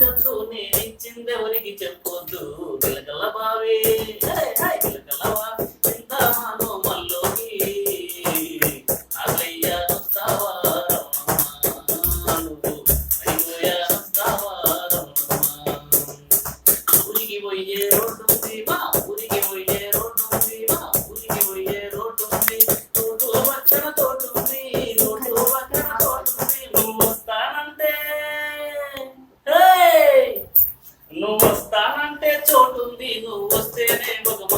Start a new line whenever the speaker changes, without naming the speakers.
డబ్బు నేనిచ్చిందెవరికి చెప్పొద్దు. వెలగల బావే. నువ్వు వస్తానంటే చోటుంది నువ్వు వస్తేనే భగవంతుడు